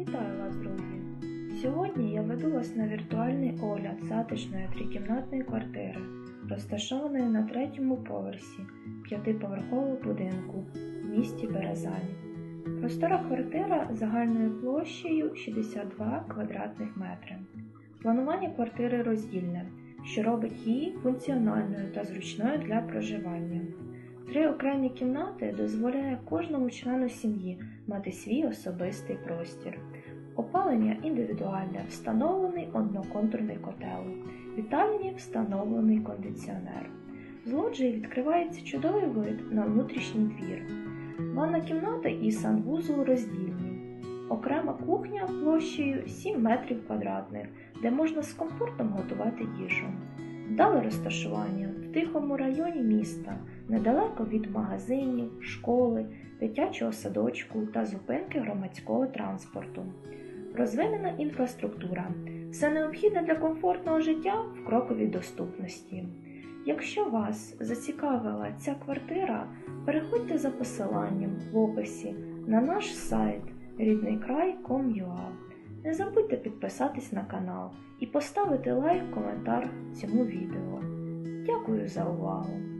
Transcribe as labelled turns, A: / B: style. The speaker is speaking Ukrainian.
A: Вітаю вас, друзі! Сьогодні я веду вас на віртуальний огляд затишної трикімнатної квартири, розташованої на третьому поверсі п'ятиповерхового будинку в місті Березані. Простора квартира загальною площею 62 квадратних метри. Планування квартири роздільне, що робить її функціональною та зручною для проживання. Три окремі кімнати дозволяє кожному члену сім'ї мати свій особистий простір. Опалення індивідуальне, встановлений одноконтурний котел, вітальні встановлений кондиціонер. З лоджії відкривається чудовий вид на внутрішній двір. Ванна кімната і санвузол роздільні. Окрема кухня площею 7 метрів квадратних, де можна з комфортом готувати їжу. Вдале розташування тихому районі міста, недалеко від магазинів, школи, дитячого садочку та зупинки громадського транспорту. Розвинена інфраструктура. Все необхідне для комфортного життя в кроковій доступності. Якщо вас зацікавила ця квартира, переходьте за посиланням в описі на наш сайт ріднийкрай.com.ua. Не забудьте підписатись на канал і поставити лайк коментар цьому відео. Дякую за увагу!